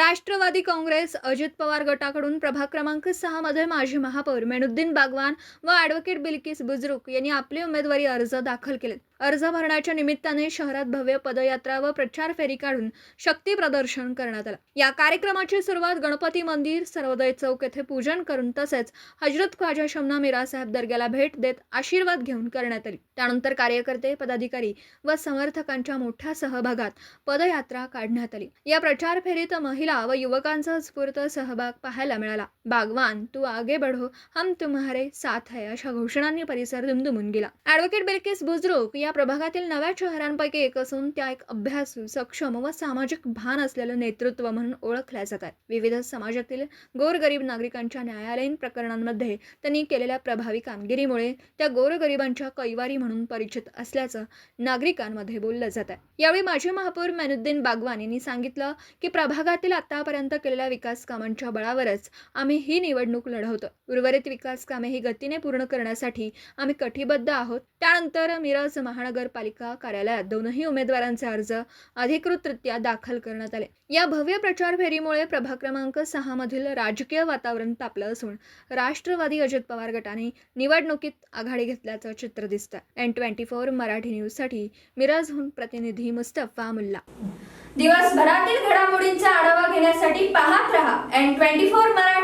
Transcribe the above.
राष्ट्रवादी काँग्रेस अजित पवार गटाकडून प्रभाग क्रमांक सहामध्ये माजी महापौर मेनुद्दीन बागवान व ॲडव्होकेट बिल्किस बुजरुक यांनी आपले उमेदवारी अर्ज दाखल केले. अर्ज भरण्याच्या निमित्ताने शहरात भव्य पदयात्रा व प्रचार फेरी काढून शक्ती प्रदर्शन करण्यात आलं. या कार्यक्रमाची सुरुवात गणपती मंदिर सर्वोदय चौक येथे पूजन करून तसेच हजरत ख्वाजा शमना मिरासाहेब दर्ग्याला भेट देत आशीर्वाद घेऊन करण्यात आली. त्यानंतर कार्यकर्ते पदाधिकारी व समर्थकांच्या मोठ्या सहभागात पदयात्रा काढण्यात आली. या प्रचार फेरीत महिला व युवकांचा स्फूर्त सहभाग पाहायला मिळाला. बागवान तू आगे बढो हम तुम्हारे साथ है अशा घोषणांनी परिसर दुमदुमून गेला. ॲडव्होकेट बिल्किस बुजरुक या प्रभागातील नव्या शहरांपैकी एक असून त्या एक अभ्यासू सक्षम व सामाजिक भान असलेलं नेतृत्व म्हणून ओळखल्या जातात. विविध समाजातील गोरगरीब नागरिकांच्या न्यायालयीन प्रकरणांमध्ये त्यांनी केलेल्या प्रभावी कामगिरीमुळे त्या गोरगरिबांच्या कैवारी म्हणून परिचित असल्याचं नागरिकांमध्ये बोललं जात आहे यावेळी माजी महापौर मेनुद्दीन बागवान यांनी सांगितलं की प्रभागातील आतापर्यंत केलेल्या विकास कामांच्या बळावरच आम्ही ही निवडणूक लढवतो. उर्वरित विकास कामे ही गतीने पूर्ण करण्यासाठी आम्ही कटिबद्ध आहोत. त्यानंतर मिरज महानगरपालिका कार्यालयात दोनही उमेदवारांचे अर्ज अधिकृतरित्या दाखल करण्यात आले. या भव्य प्रचार फेरीमुळे प्रभाग क्रमांक सहा मधील राजकीय वातावरण तापलं असून राष्ट्रवादी अजित पवार गटाने निवडणुकीत आघाडी घेतल्याचं चित्र दिसतं एन ट्वेंटी फोर मराठी न्यूजसाठी मिरजहून प्रतिनिधी मुस्तफा मुल्ला. दिवसभरातील घडामोडींचा आढावा पाहत रहा. N twenty four Marathi